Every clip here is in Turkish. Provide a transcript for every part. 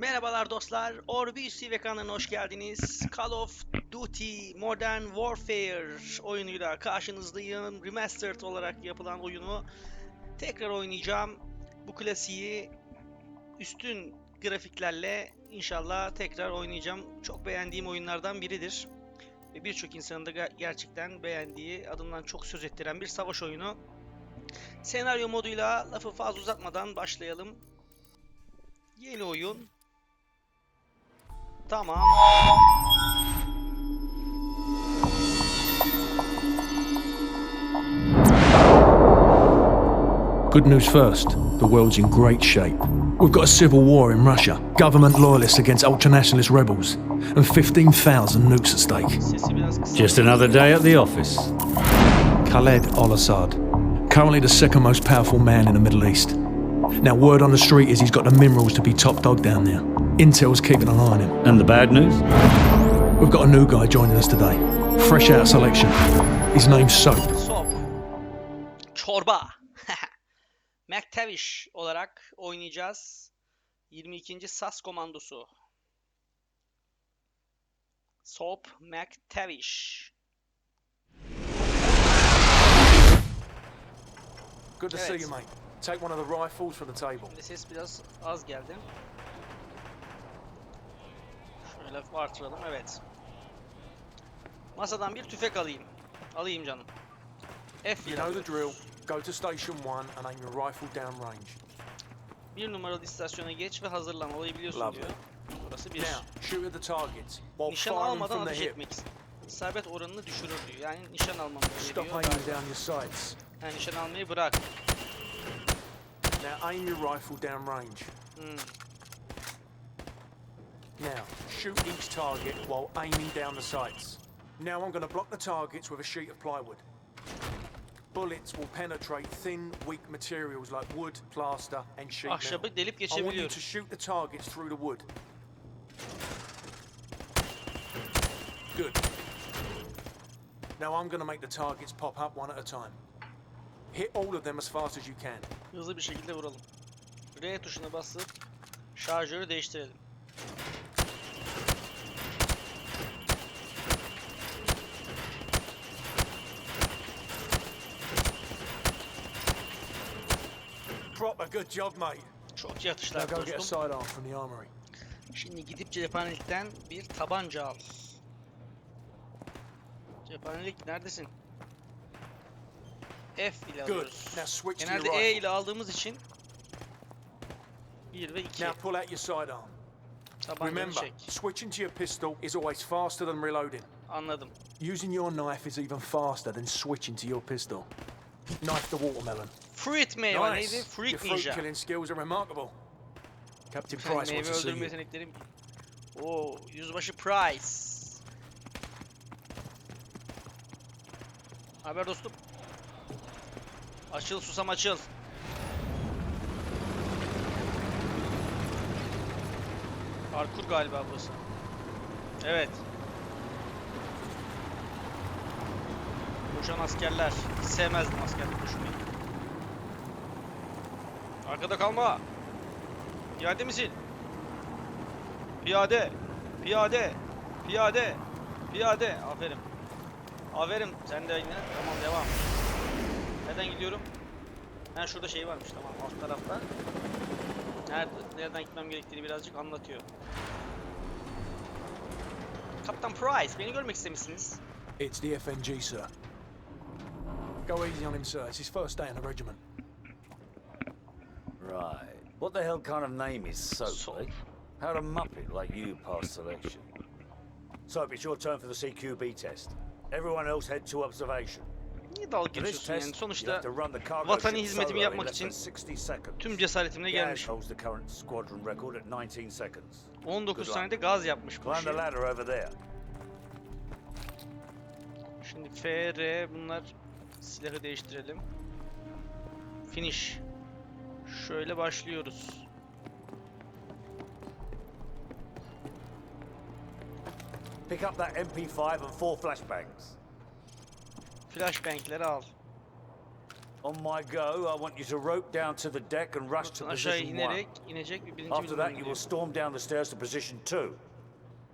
Merhabalar dostlar, Orbisi ve kanalına hoş geldiniz. Call of Duty Modern Warfare oyunuyla karşınızdayım. Remastered olarak yapılan oyunu tekrar oynayacağım. Bu klasiği üstün grafiklerle inşallah tekrar oynayacağım. Çok beğendiğim oyunlardan biridir. Ve birçok insanın da ger- gerçekten beğendiği, adından çok söz ettiren bir savaş oyunu. Senaryo moduyla lafı fazla uzatmadan başlayalım. Yeni oyun. Tamam. Good news first. The world's in great shape. We've got a civil war in Russia, government loyalists against ultranationalist rebels, and 15,000 nukes at stake. Sesi biraz kısa. Just another day at the office. Khaled al Assad, currently the second most powerful man in the Middle East. Now, word on the street is he's got the minerals to be top dog down there. Intel's keeping an eye on him. And the bad news? We've got a new guy joining us today, fresh out of selection. His name's Soap. Sop. Çorba. McTavish olarak oynayacağız. 22. SAS komandosu. Sop McTavish. Good to see see you, you, mate. Take one of the rifles from the table. Şimdi ses biraz az geldi. Şöyle artıralım. Evet. Masadan bir tüfek alayım. Alayım canım. F You ile know the drill. Go to station one and aim your rifle down range. Bir numaralı istasyona geç ve hazırlan. Olayı biliyorsun Lovely. diyor. Burası bir. Now, shoot at the targets while Nişan firing almadan from the ateş hip. etmek. İsabet oranını düşürür diyor. Yani nişan almamı Stop öneriyor. aiming down your sights. Yani nişan almayı bırak. Now aim your rifle down range. Hmm. Now, shoot each target while aiming down the sights. Now I'm going to block the targets with a sheet of plywood. Bullets will penetrate thin, weak materials like wood, plaster and sheet metal. Ahşabı delip I want you to shoot the targets through the wood. Good. Now I'm going to make the targets pop up one at a time. Hit all of them as fast as you can. Hızlı bir şekilde vuralım. R tuşuna basıp şarjörü değiştirelim. Proper good job, mate. Çok iyi atışlar Now go get a dostum. sidearm from the armory. Şimdi gidip cephanelikten bir tabanca al. Cephanelik neredesin? F ile Good. alıyoruz. Now switch to your Genelde E rifle. ile aldığımız için 1 ve 2 Now pull out your sidearm. tabancanı Remember, çek. switching to your pistol is always faster than reloading. Anladım. Using your knife is even faster than switching to your pistol. Knife the watermelon. Fruit meyve neydi? Your Fruit ninja. killing skills are remarkable. Captain Price meyve wants to see öldürme you. yeteneklerim. Oo, yüzbaşı Price. Haber dostum. Açıl susam açıl. Parkur galiba burası. Evet. Koşan askerler. Hiç sevmezdim askerlik koşmayı. Arkada kalma. Piyade misin? Piyade. Piyade. Piyade. Piyade. Aferin. Aferin. Sen de yine. Tamam devam. Nereden gidiyorum? Ha şurada şey varmış tamam alt tarafta. Nerede, nereden gitmem gerektiğini birazcık anlatıyor. Kaptan Price, beni görmek istemişsiniz. It's the FNG, sir. Go easy on him, sir. It's his first day in the regiment. Right. What the hell kind of name is Soap, Soap. eh? How'd a muppet like you pass selection? Soap, it's your turn for the CQB test. Everyone else head to observation. Niye dalga geçiyorsun yani? Sonuçta vatani hizmetimi yapmak için than 60 seconds. tüm cesaretimle at 19 seconds. 19 Good luck. saniyede gaz yapmış over there. Şimdi F, R bunlar silahı değiştirelim. Finish. Şöyle başlıyoruz. Pick up that MP5 and four flashbangs. Flashbang'leri al. On my go, I want you to rope down to the deck and rush to position one. inecek birinci After that, you will storm down the stairs to position two.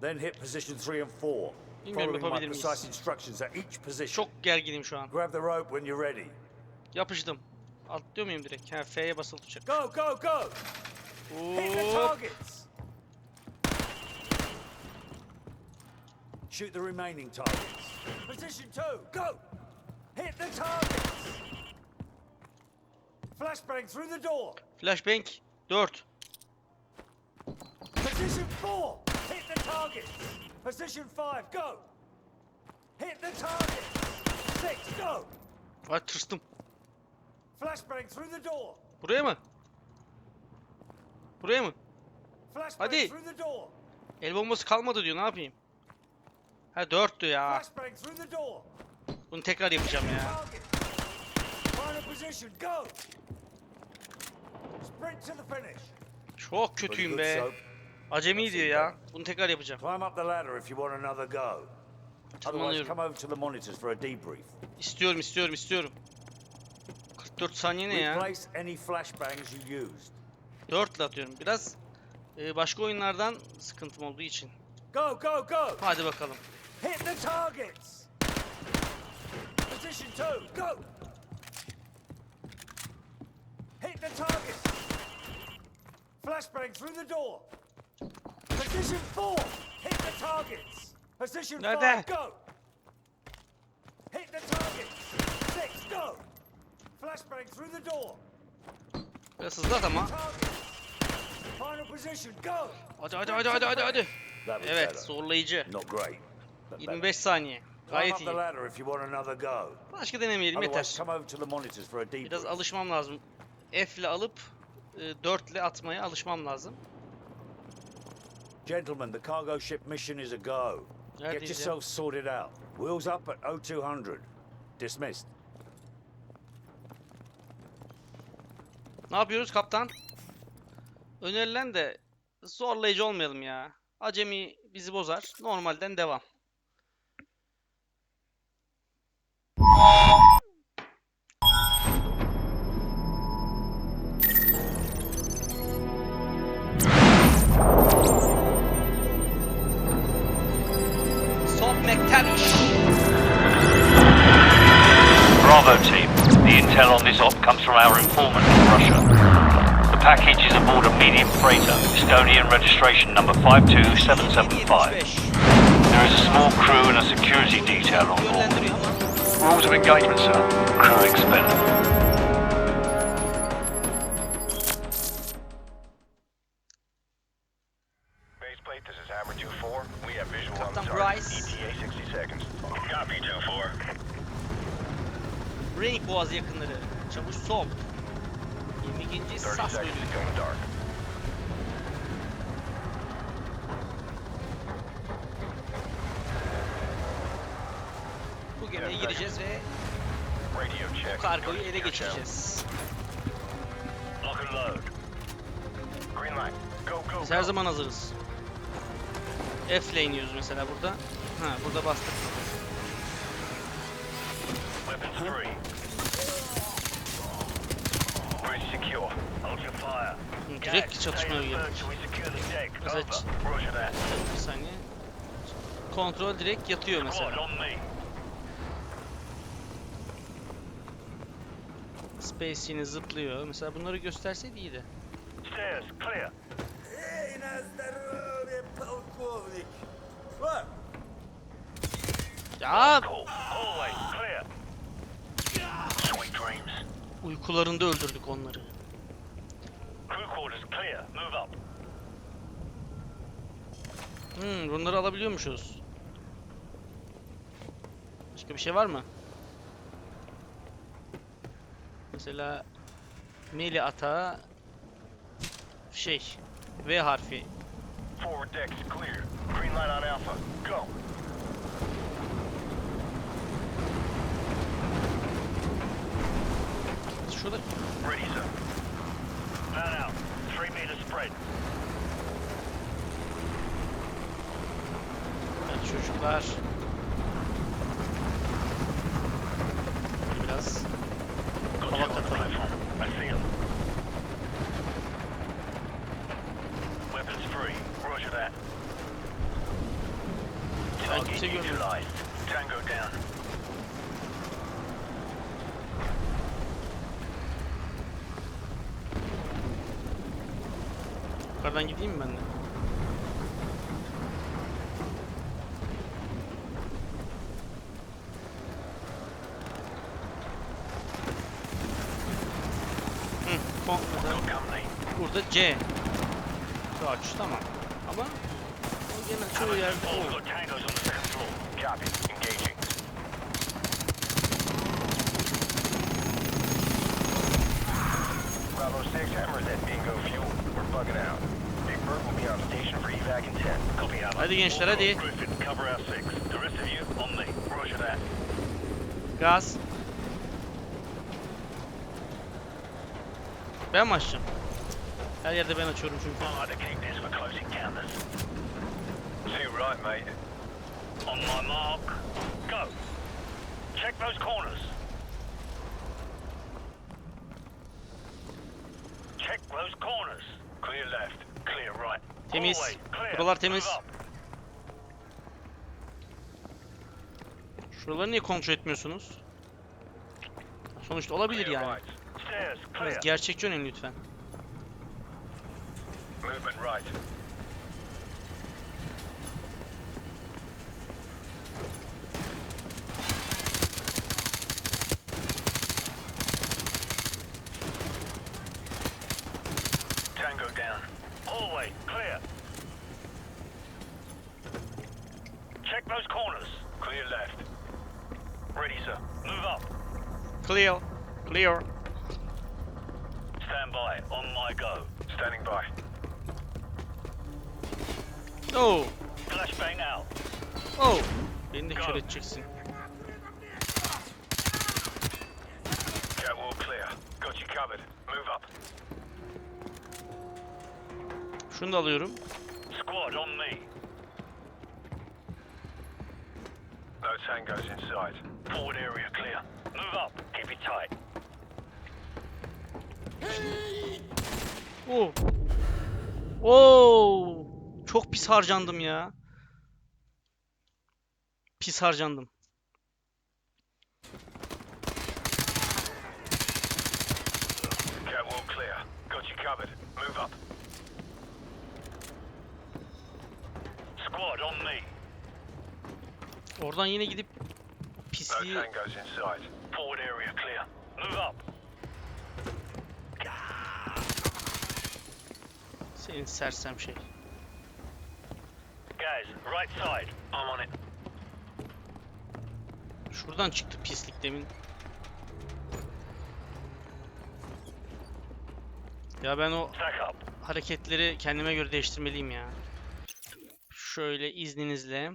Then hit position three and four, Bilmiyorum following my yapabilir miyiz? precise instructions at each position. Çok gerginim şu an. Grab the rope when you're ready. Yapıştım. Atlıyor muyum direkt? Ha F'ye basılı tutacak. Go, go, go! Hit the Hop. targets! Shoot the remaining targets. Position two, go! Hit the targets! Flashbang through the door. Flashbang 4. Position four, hit the targets. Position five, go! Hit the targets. Six, go! Ay tırstım. Flashbang through the door. Buraya mı? Buraya mı? Flashbang Hadi. through the door. El bombası kalmadı diyor ne yapayım? Ha 4'tü ya. Flashbang through the door. Bunu tekrar yapacağım ya. Target. Final position, go! Sprint to the finish. Çok kötüyüm be. Acemi diyor ya. Bunu tekrar yapacağım. Climb up the ladder if you want another go. Otherwise, Tırmanıyorum. come over to the monitors for a debrief. İstiyorum istiyorum istiyorum. 44 saniye ne ya? Replace any flashbangs you used. 4 ile atıyorum. Biraz e, başka oyunlardan sıkıntım olduğu için. Go, go, go! Hadi bakalım. Hit the targets! Position two, go! Hit the targets! Flashbang through the door! Position four, hit the targets! Position Nerede? five, go! Hit the targets! Six, go! Flashbang through the door! Biraz hızlı at ama. Final position, go! Hadi hadi hadi hadi hadi hadi. Evet zorlayıcı. Not great. but better. 25 saniye. Gayet up the iyi. ladder if you want another go. Başka denemeyelim yeter. Biraz alışmam lazım. F ile alıp e, 4 ile atmaya alışmam lazım. Gentlemen, the cargo ship mission is a go. Get yourself sorted out. Wheels up at 0200. Dismissed. Ne yapıyoruz kaptan? Önerilen de zorlayıcı olmayalım ya. Acemi bizi bozar. Normalden devam. Intel on this op comes from our informant in Russia. The package is aboard a medium freighter, Estonian registration number 52775. There is a small crew and a security detail on board. Rules of engagement, sir. Crew expendable. Renk Boğazı yakınları. Çavuş Soap. 22. 30 Sas bölüğü. Bu gemiye gireceğiz ve bu kargoyu ele geçireceğiz. Biz her zaman hazırız. F iniyoruz mesela burada. Ha burada bastık. Weapons free. Bridge secure. Hold your fire. Hı, Direkt çatışmaya Stay girdik. alert till we secure the deck. Mesela Over. ç- Roger that. Bir saniye. Kontrol direkt yatıyor Squad mesela. on me. Space yine zıplıyor. Mesela bunları gösterseydi iyiydi. Stairs, clear. Эй, на здоровье, полковник! What? Ya Uykularında öldürdük onları. Hmm, bunları alabiliyormuşuz. Başka bir şey var mı? Mesela Meli atağı şey V harfi. Forward decks clear. Green light on Alpha. Go. with it? Ready, sir. Man out. Three meters spread. Çocuklar. Biraz. Weapons free. Roger that. Tango down. Yukarıdan gideyim mi ben de? Hı, kon- mesela Got company. burada C. Kaç tamam. Ama o gene çoğu yerde Oh, o. got tangos on the second floor. Copy. Engaging. Bravo 6, Hammer's at Bingo Fuel. We're bugging out. Hadi gençler hadi. Griffin, cover our 6. The rest of you, on me. Roger that. Gaz. Ben mi açacağım? Her yerde ben açıyorum çünkü. Right, mate. On my mark. Go. Check those corners. Check those corners. Clear left. Clear right. Temiz. Buralar temiz. Şuraları niye kontrol etmiyorsunuz? Sonuçta olabilir yani. Biraz gerçekçi oynayın lütfen. Hallway, clear. Check those corners. Clear left. Ready, sir. Move up. Clear. Clear. Stand by. On my go. Standing by. Oh. Flashbang out. Oh. Beni de kör edeceksin. Şunu da alıyorum. Squad on me. No tangos inside. Forward area clear. Move up. Keep it tight. Oh. Oo. Çok pis harcandım ya. Pis harcandım. Catwalk clear. Got you covered. Move up. Squad on me. Oradan yine gidip No pisliği tangos inside. Forward area clear. Move up. senin sersem şey. Guys, right side. I'm on it. Şuradan çıktı pislik demin. Ya ben o Stack up. hareketleri kendime göre değiştirmeliyim ya. Şöyle izninizle.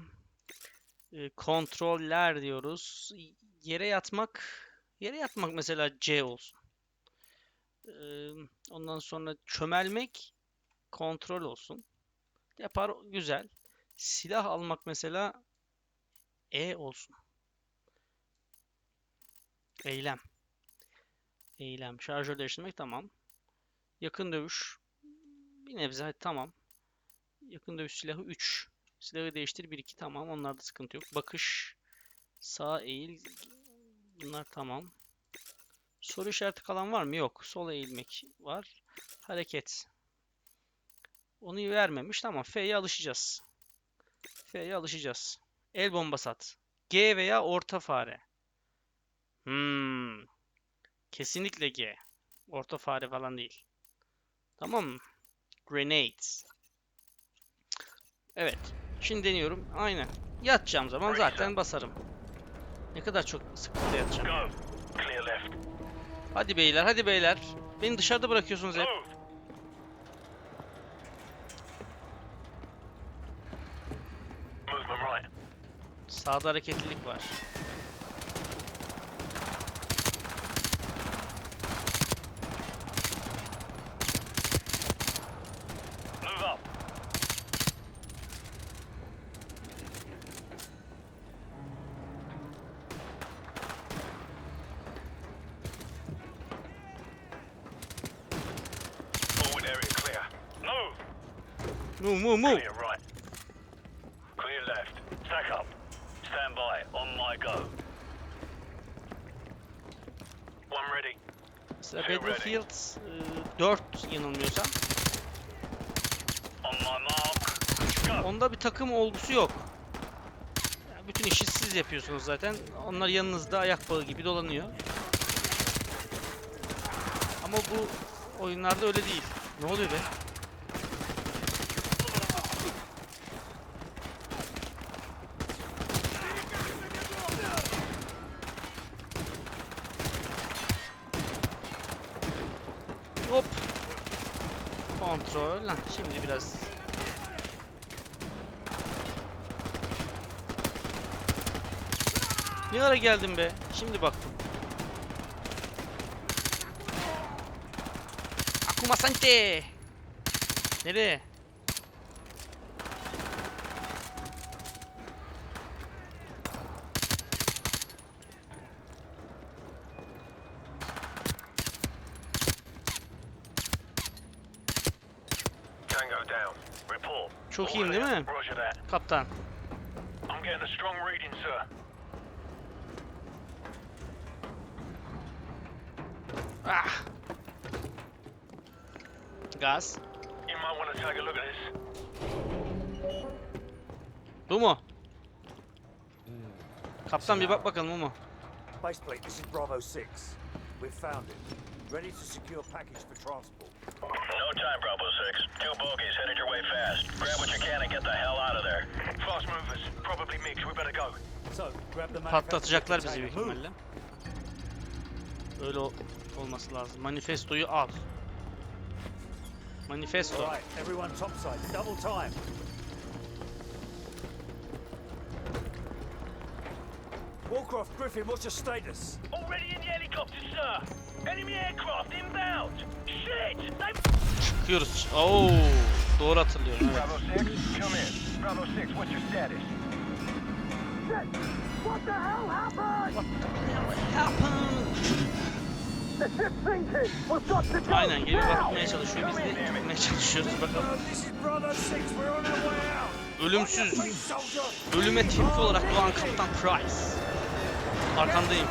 e, Kontroller diyoruz. Yere yatmak. Yere yatmak mesela C olsun. E, Ondan sonra çömelmek kontrol olsun. Depar güzel. Silah almak mesela E olsun. Eylem. Eylem. Şarjör değiştirmek tamam. Yakın dövüş. Bir nebze tamam. Yakın dövüş silahı 3. Silahı değiştir 1-2 tamam. Onlarda sıkıntı yok. Bakış. Sağ eğil. Bunlar tamam. Soru işareti kalan var mı? Yok. Sola eğilmek var. Hareket. Onu vermemiş. Tamam. F'ye alışacağız. F'ye alışacağız. El bombası at. G veya orta fare. Hmm. Kesinlikle G. Orta fare falan değil. Tamam mı? Grenades. Evet. Şimdi deniyorum. Aynen. Yatacağım zaman zaten basarım. Ne kadar çok sıklıkla yatacağım. Hadi beyler, hadi beyler. Beni dışarıda bırakıyorsunuz hep. Sağda hareketlilik var. Move up. Forward area clear. Move. Move. Clear right. Clear left. Stack up. Stand by. On my go. One ready. Mesela Battlefield e, 4 yanılmıyorsam. On my mark. Go. Onda bir takım olgusu yok. Yani bütün işi siz yapıyorsunuz zaten. Onlar yanınızda ayak bağı gibi dolanıyor. Ama bu oyunlarda öyle değil. Ne oluyor be? Lan şimdi biraz Ne ara geldin be? Şimdi baktım. Akuma Sante. Nereye? Çok iyiyim değil mi? Kaptan. Ah. Gaz. Bu mu? Kaptan bir bak bakalım bu mu? Baseplate, this is Bravo 6. We've found it. Ready to secure package for transport. No time, Bravo 6. Two bogies headed your way fast. Grab what you can and get the hell out of there. Fast movers. Probably mixed. We better go. So, grab the Patlatacaklar bizi büyük ihtimalle. Öyle ol- olması lazım. Manifestoyu al. Manifesto. Alright, everyone topside, double time. Warcraft Griffin, what's your status? Already in the helicopter, sir. Çıkıyoruz. Oo, doğru hatırlıyorum. Evet. Bravo 6, come in. Bravo 6, what's your status? What the hell happened? The ship's sinking. We've got to go Aynen now. bakmaya çalışıyor. Biz de tutmaya çalışıyoruz bakalım. Uh, this is Bravo 6, we're on our way out. Ölümsüz, ölüme tepki olarak doğan Kaptan Price. Arkandayım.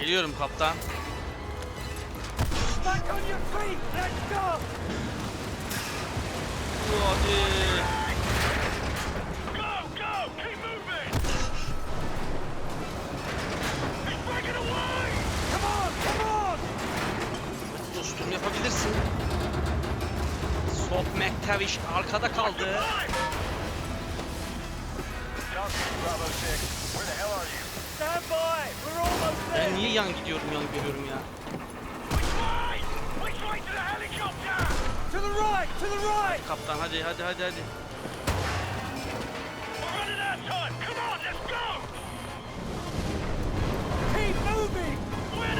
Geliyorum kaptan. Hadi. Dostum yapabilirsin. Sok McTavish arkada kaldı. Bravo 6. Where the hell are you? Stand by, we're almost there. Ben niye yan gidiyorum yan görüyorum ya. Kaptan hadi hadi hadi hadi.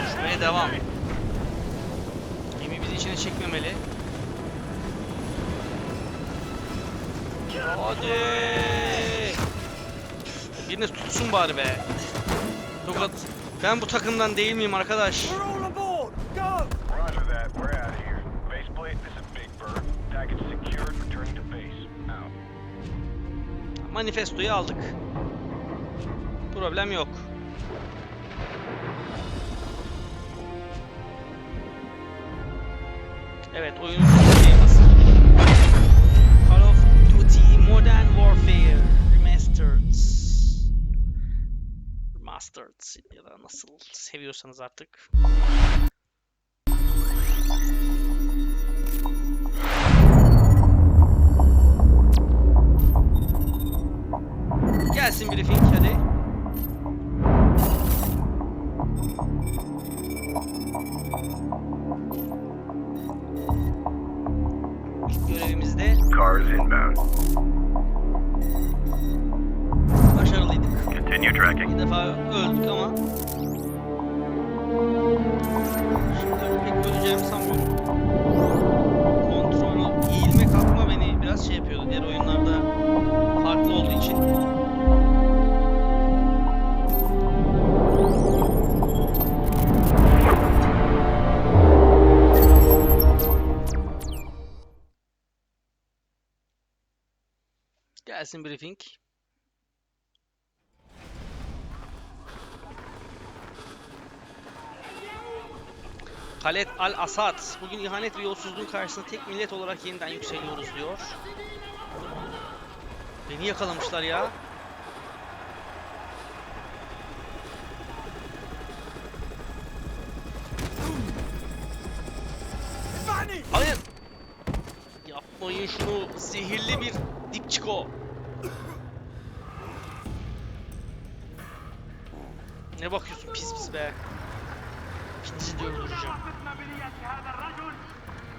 Koşmaya devam. Gemi bizi içine çekmemeli. Hadi. Biriniz tutsun bari be. Tokat. Ben bu takımdan değil miyim arkadaş? We're all aboard. Go. Nasıl seviyorsanız artık. Gelsin briefing hadi. İlk görevimizde Cars inbound. başarılıydık. Continue tracking. Bir defa öldük ama şimdi pek öleceğimi sanmıyorum. Kontrol, eğilme kalkma beni biraz şey yapıyordu diğer oyunlarda farklı olduğu için. Gelsin briefing. Khaled al-Assad. Bugün ihanet ve yolsuzluğun karşısında tek millet olarak yeniden yükseliyoruz diyor. Beni yakalamışlar ya. Hayır. Yapmayın şunu. Zehirli bir dipçiko. Ne bakıyorsun pis pis be. İkinizi de öldüreceğim. وافقنا بنية هذا الرجل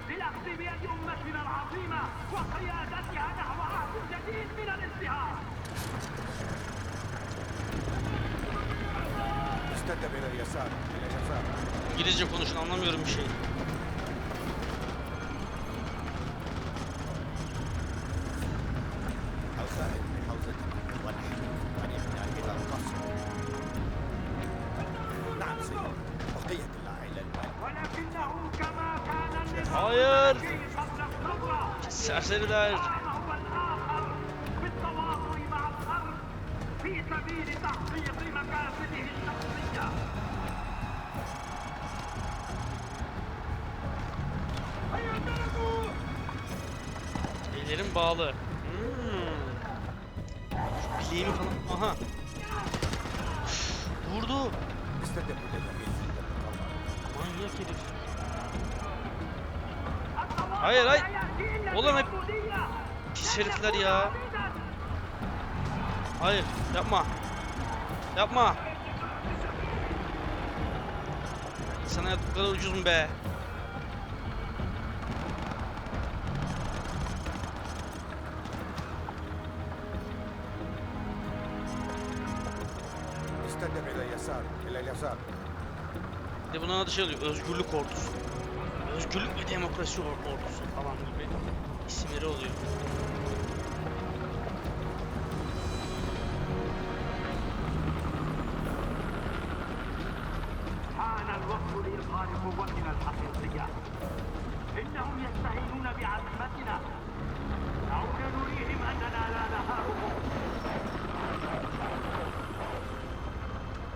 للأخذ بيد أمتنا العظيمة وقيادتها نحو عهد جديد من الازدهار استدب إلى اليسار إلى اليسار İngilizce konuşun anlamıyorum bir şey. Yak yedik. Hayır hayır. Oğlum hep Pis herifler ya. Hayır yapma. Yapma. Sana yaptıkları ucuz mu be? buna adı şey oluyor. Özgürlük ordusu. Özgürlük ve demokrasi ordusu falan gibi isimleri oluyor.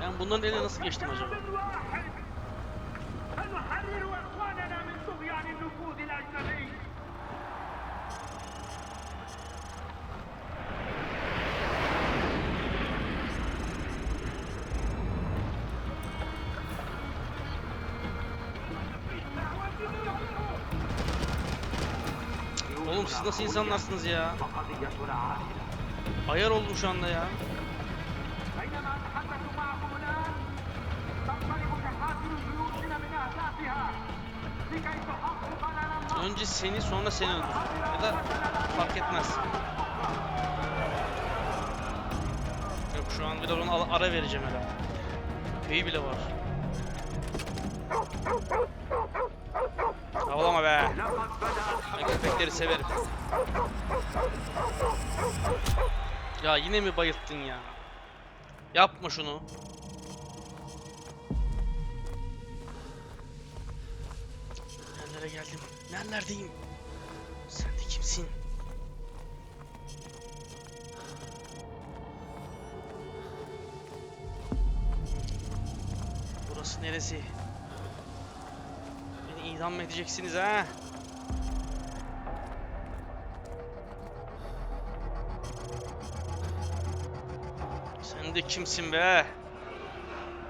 Ben bundan eline nasıl geçtim acaba? insanlarsınız ya. Ayar oldum şu anda ya. Önce seni sonra seni öldür. Ya da fark etmez. Yok şu an biraz ona ara vereceğim hele. Köpeği bile var. Havlama be. Ben köpekleri severim. Ya yine mi bayılttın ya? Yapma şunu. Nerelere geldim? Nerelerdeyim? Sen de kimsin? Burası neresi? İdam mı edeceksiniz ha? Sen de kimsin be?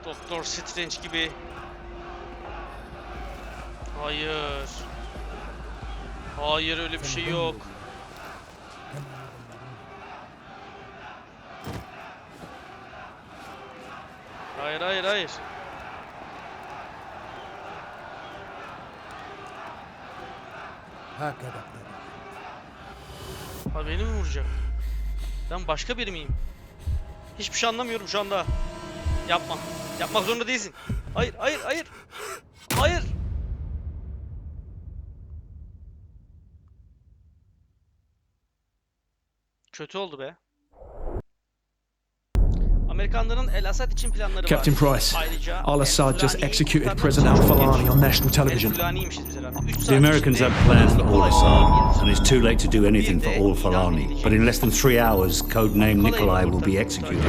Doktor Strange gibi. Hayır. Hayır öyle bir şey yok. Hayır hayır hayır. هكذا Ha beni mi vuracak? Ben başka biri miyim? Hiçbir şey anlamıyorum şu anda. Yapma. Yapmak zorunda değilsin. Hayır, hayır, hayır. Hayır. Kötü oldu be. Amerikanların El Asad için planları Captain var. Price, Ayrıca Al Assad just executed kurtarmak President Al Falani on national television. El-Fulani'ymişiz biz herhalde. Üç The Americans have plans for Al-Assad, and it's too late to do anything for Bir de Al-Falani. But in less than three hours, codename Nikolay'ı Nikolai will be executed.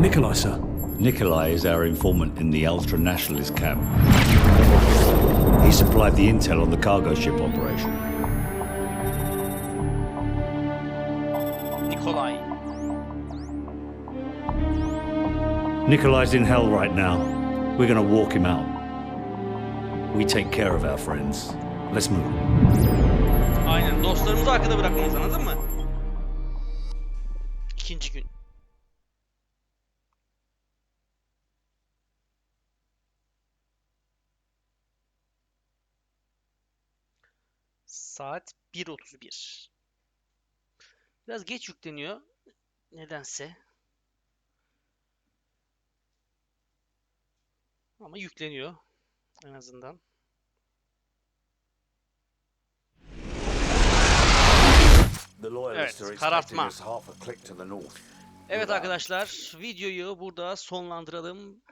Nikolai, sir. Nikolai is our informant in the ultra nationalist camp. He supplied the intel on the cargo ship operation. Nikolai's in hell right now. We're gonna walk him out. We take care of our friends. Let's move. Aynen. Dostlarımızı arkada bırakmayız anladın mı? İkinci gün. Saat 1.31. Biraz geç yükleniyor. Nedense. Ama yükleniyor. En azından. Evet, karartma. Evet arkadaşlar, videoyu burada sonlandıralım.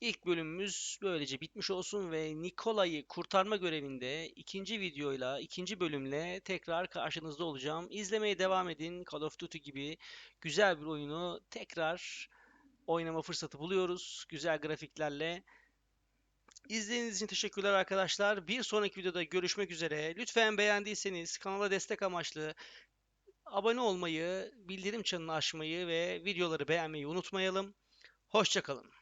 İlk bölümümüz böylece bitmiş olsun ve Nikola'yı kurtarma görevinde ikinci videoyla, ikinci bölümle tekrar karşınızda olacağım. İzlemeye devam edin. Call of Duty gibi güzel bir oyunu tekrar oynama fırsatı buluyoruz. Güzel grafiklerle. İzlediğiniz için teşekkürler arkadaşlar. Bir sonraki videoda görüşmek üzere. Lütfen beğendiyseniz kanala destek amaçlı abone olmayı, bildirim çanını açmayı ve videoları beğenmeyi unutmayalım. Hoşçakalın.